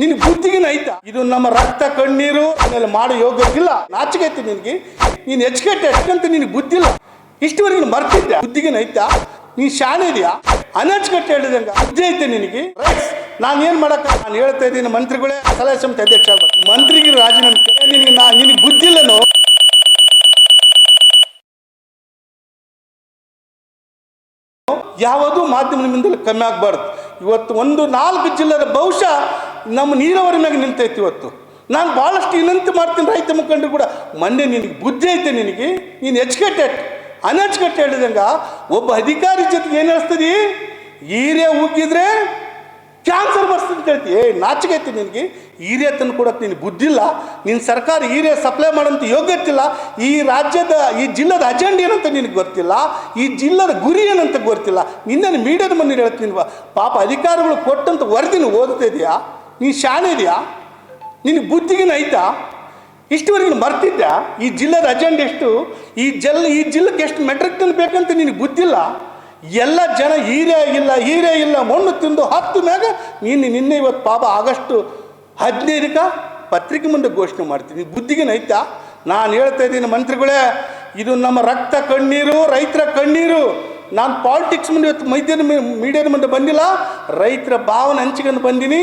ನಿನ್ ಬುದ್ಧಿಗಿನ ಐತಾ? ಇದು ನಮ್ಮ ರಕ್ತ ಕಣ್ಣೀರು ಮಾಡೋ ಯೋಗ್ಯಕ್ಕಿಲ್ಲ. ನಾಚಿಕೆ ಐತಿ ನಿನಗೆ. ನೀನು ಎಜುಕೇಟ್ ಎಷ್ಟಂತ ನಿನಗೆ ಬುದ್ಧಿ ಇಲ್ಲ. ಇಷ್ಟುವರೆಗೆ ನೀನು ಮರ್ತಿದ್ದೆ. ಬುದ್ಧಿಗಿನ ಐತಾ? ನೀ ಶಾಣೆ ಇದೆಯಾ? ಅನಚ್ಕಟ್ಟೆ ಹೇಳಿದಂಗ ಬುದ್ಧಿ ಐತೆ ನಿನಗೆ. ರೈಟ್ಸ್ ನಾನು ಏನು ಮಾಡಕ್ಕ? ನಾನು ಹೇಳ್ತಾ ಇದ್ದೀನಿ, ಮಂತ್ರಿಗಳೇ, ಸಲಹೆ ಸಮಿತಿ ಅಧ್ಯಕ್ಷ ಆಗ್ಬೇಕು. ಮಂತ್ರಿಗೆ ರಾಜೀನಾಮೆ ನಿನಗೆ ನಾ ನಿನಗೆ ಯಾವುದು ಮುಂದೆ ಕಮ್ಮಿ ಆಗಬಾರ್ದು. ಇವತ್ತು ಒಂದು ನಾಲ್ಕು ಜಿಲ್ಲೆಯ ಬಹುಶಃ ನಮ್ಮ ನೀರಾವರಿ ಮ್ಯಾಗೆ ನಿಂತೈತಿ ಇವತ್ತು. ನಾನು ಭಾಳಷ್ಟು ವಿನಂತಿ ಮಾಡ್ತೀನಿ ರೈತ ಮುಖಂಡರು ಕೂಡ, ಮೊನ್ನೆ ನಿನಗೆ ಬುದ್ಧಿ ಐತೆ ನಿನಗೆ, ನೀನು ಎಚ್ಕೆಟೆಟ್ ಅನಚ್ಕಟ್ಟೆ ಹೇಳಿದಂಗೆ ಒಬ್ಬ ಅಧಿಕಾರಿ ಜೊತೆಗೆ ಏನು ಹೇಳ್ತದಿ ಹೀರೆ ಉಗ್ಗಿದ್ರೆ ಕ್ಯಾನ್ಸರ್ ಬರ್ತದೆ ಅಂತ ಹೇಳ್ತಿ. ಏ ಐತಿ ನಿನಗೆ. ಹಿರಿಯ ತಂದು ಕೊಡಕ್ಕೆ ನಿನಗೆ ಬುದ್ಧಿಲ್ಲ. ನಿನ್ನ ಸರ್ಕಾರ ಹೀರೆ ಸಪ್ಲೈ ಮಾಡೋಂಥ ಯೋಗ್ಯತೆ ಇಲ್ಲ ಈ ರಾಜ್ಯದ, ಈ ಜಿಲ್ಲದ ಅಜೆಂಡ ಏನಂತ ನಿನಗೆ ಗೊತ್ತಿಲ್ಲ. ಈ ಜಿಲ್ಲದ ಗುರಿ ಏನಂತ ಗೊತ್ತಿಲ್ಲ. ನಿನ್ನ ಮೀಡಿಯಾದ ಮನೆ ಹೇಳ್ತೀನಿ ಪಾಪ ಅಧಿಕಾರಿಗಳು ಕೊಟ್ಟಂತ ವರದಿನ ಓದ್ತಾ ಇದೆಯಾ ನೀನು ಶಾಣೆ ಇದೆಯಾ? ನಿನಗೆ ಬುದ್ಧಿಗಿನ ಐತಾ? ಇಷ್ಟುವರೆಗೆ ಮರ್ತಿದ್ದೆ ಈ ಜಿಲ್ಲದ ಅಜೆಂಡ್ ಎಷ್ಟು? ಈ ಜಲ್, ಈ ಜಿಲ್ಲೆಗೆ ಎಷ್ಟು ಮೆಟ್ರಿಕ್ ಟನ್ ಬೇಕಂತ ನಿನಗೆ ಗೊತ್ತಿಲ್ಲ ಎಲ್ಲ ಜನ ಹೀರೇ ಇಲ್ಲ ಹೀರೇ ಇಲ್ಲ, ಮಣ್ಣು ತಿಂದು ಹತ್ತು ಮ್ಯಾಗ ನೀನು ನಿನ್ನೆ ಇವತ್ತು ಪಾಪ ಆಗಸ್ಟ್ ಹದಿನೈದಕ್ಕೆ ಪತ್ರಿಕೆ ಮುಂದೆ ಘೋಷಣೆ ಮಾಡ್ತೀನಿ. ಬುದ್ಧಿಗೆ ನೈತ. ನಾನು ಹೇಳ್ತಾ ಇದ್ದೀನಿ ಮಂತ್ರಿಗಳೇ, ಇದು ನಮ್ಮ ರಕ್ತ ಕಣ್ಣೀರು, ರೈತರ ಕಣ್ಣೀರು. ನಾನು ಪಾಲಿಟಿಕ್ಸ್ ಮುಂದೆ ಇವತ್ತು ಮೈದ್ಯನ ಮೀಡಿಯಾದ ಮುಂದೆ ಬಂದಿಲ್ಲ. ರೈತರ ಭಾವನೆ ಹಂಚ್ಕೊಂಡು ಬಂದೀನಿ.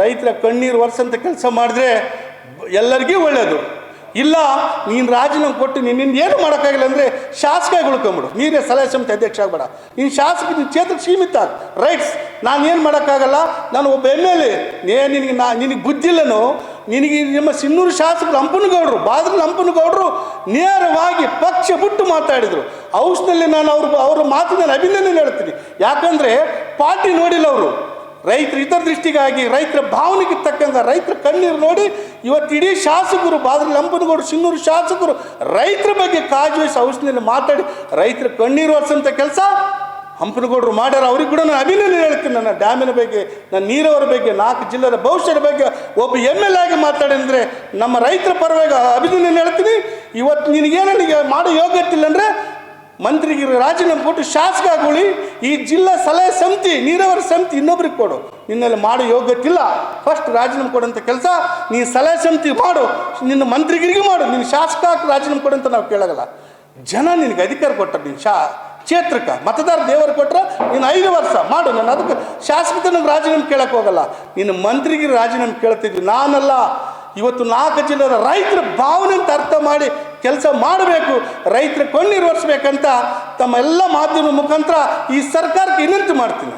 ರೈತರ ಕಣ್ಣೀರು ಒರೆಸಂತ ಕೆಲಸ ಮಾಡಿದ್ರೆ ಎಲ್ಲರಿಗೂ ಒಳ್ಳೆಯದು ಇಲ್ಲ, ನೀನು ರಾಜೀನಾಮೆ ಕೊಟ್ಟು ನಿನ್ನಿಂದ ಏನು ಮಾಡೋಕ್ಕಾಗಿಲ್ಲ ಅಂದರೆ ಶಾಸಕ ಉಳ್ಕೊಂಬಿಡು ನೀನೇ ಸಲಹೆ ಸಮಿತಿ ಅಧ್ಯಕ್ಷ ಆಗಬೇಡ. ನೀನು ಶಾಸಕ ನಿನ್ನ ಕ್ಷೇತ್ರಕ್ಕೆ ಸೀಮಿತ ರೈಟ್ಸ್, ನಾನು ಏನು ಮಾಡೋಕ್ಕಾಗಲ್ಲ, ನಾನು ಒಬ್ಬ ಎಂ ಎಲ್ ಎ. ನಿನಗೆ ನಾ, ನಿನಗೆ ಬುದ್ಧಿಲ್ಲನೋ ನಿನಗೆ ನಿಮ್ಮ ಸಿನ್ನೂರು ಶಾಸಕರು ಹಂಪನಗೌಡರು ಬಾದ್ರ ಹಂಪನಗೌಡರು ನೇರವಾಗಿ ಪಕ್ಷ ಬಿಟ್ಟು ಮಾತಾಡಿದರು. ಔಷಧದಲ್ಲಿ ನಾನು ಅವ್ರ ಅವ್ರ ಮಾತಿನ ಅಭಿನಂದನೆ ಹೇಳ್ತೀನಿ. ಯಾಕಂದರೆ ಪಾರ್ಟಿ ನೋಡಿಲ್ಲ ಅವರು. ರೈತರ ದೃಷ್ಟಿಗಾಗಿ, ರೈತರ ಭಾವನೆಗೆ ತಕ್ಕಂಥ ರೈತರ ಕಣ್ಣೀರು ನೋಡಿ, ಇವತ್ತು ಇಡೀ ಶಾಸಕರು, ಬಾದ್ರಿ ಲಂಪನಗೌಡರು ಸಿನ್ನೂರು ಶಾಸಕರು, ರೈತರ ಬಗ್ಗೆ ಕಾಜು ವಹಿಸಿ ಮಾತಾಡಿ, ರೈತರ ಕಣ್ಣೀರು ಒರೆಸಂಥ ಕೆಲಸ ಹಂಪನಗೌಡರು ಮಾಡ್ಯಾರ. ಅವ್ರಿಗೆ ಕೂಡ ನಾನು ಅಭಿನಂದನೆ ಹೇಳ್ತೀನಿ. ನನ್ನ ಡ್ಯಾಮಿನ ಬಗ್ಗೆ, ನನ್ನ ನೀರವರ ಬಗ್ಗೆ, ನಾಲ್ಕು ಜಿಲ್ಲೆಯ ಭವಿಷ್ಯದ ಬಗ್ಗೆ ಒಬ್ಬ ಎಂ ಎಲ್ ಆಗಿ ಮಾತಾಡಿದ್ರೆ ನಮ್ಮ ರೈತರ ಪರವಾಗಿ ಅಭಿನಂದನೆ ಹೇಳ್ತೀನಿ. ಇವತ್ತು ನಿನಗೇನು ನನಗೆ ಮಾಡೋ ಯೋಗ್ಯತೆ ಇಲ್ಲ ಅಂದರೆ ಮಂತ್ರಿಗೆ ರಾಜೀನಾಮೆ ಕೊಟ್ಟು ಶಾಸಕ ಆಗುಳಿ ಈ ಜಿಲ್ಲಾ ಸಲಹೆ ಸಮಿತಿ, ನೀರಾವರಿ ಸಮಿತಿ ಇನ್ನೊಬ್ರಿಗೆ ಕೊಡು. ನಿನ್ನಲ್ಲಿ ಮಾಡೋ ಯೋಗ್ಯತಿಲ್ಲ ಫಸ್ಟ್ ರಾಜೀನಾಮೆ ಕೊಡೋಂಥ ಕೆಲಸ, ನೀ ಸಲಹೆ ಸಮಿತಿ ಮಾಡು. ನಿನ್ನ ಮಂತ್ರಿಗಿರಿಗೆ ಮಾಡು. ನಿನ್ನ ಶಾಸಕ ರಾಜೀನಾಮೆ ಅಂತ ನಾವು ಕೇಳೋಲ್ಲ ಜನ ನಿನಗೆ ಅಧಿಕಾರ ಕೊಟ್ಟ ನೀನು ಶಾ, ಕ್ಷೇತ್ರಕ್ಕೆ, ಮತದಾರ ದೇವರು ಕೊಟ್ಟರೆ ನೀನು ಐದು ವರ್ಷ ಮಾಡು. ನಾನು ಅದಕ್ಕೆ ಶಾಸಕ ನಮ್ಗೆ ರಾಜೀನಾಮೆ ಕೇಳಕ್ಕೆ ಹೋಗಲ್ಲ. ನಿನ್ನ ಮಂತ್ರಿಗೆ ರಾಜೀನಾಮೆ ಕೇಳ್ತಿದ್ವಿ. ನಾನಲ್ಲ. ಇವತ್ತು ನಾಲ್ಕು ಜಿಲ್ಲೆಯ ರೈತರ ಭಾವನೆ ಅಂತ ಅರ್ಥ ಮಾಡಿ ಕೆಲಸ ಮಾಡಬೇಕು ರೈತರ ಕಣ್ಣೀರು ಒರೆಸ್ಬೇಕಂತ ತಮ್ಮ ಎಲ್ಲ ಮಾಧ್ಯಮ ಮುಖಾಂತರ ಈ ಸರ್ಕಾರಕ್ಕೆ ವಿನಂತಿ ಮಾಡ್ತೀನಿ.